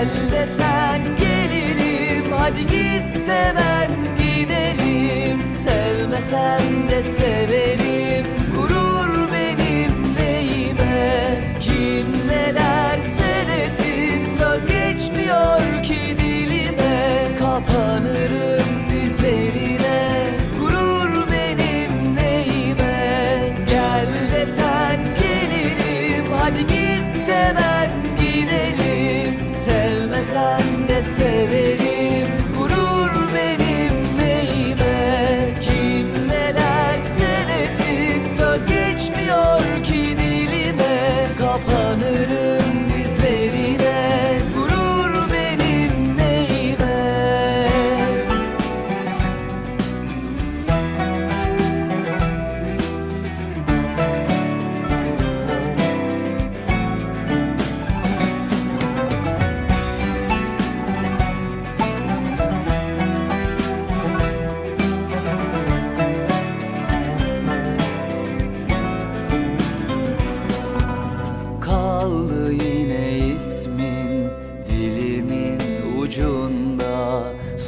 Gel desen gelirim Hadi git de ben giderim Sevmesem de severim Gurur benim neyime Kim ne derse desin Söz geçmiyor ki dilime. Kapanırım dizlerine Gurur benim neyime. Gel desen gelirim Hadi git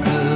子。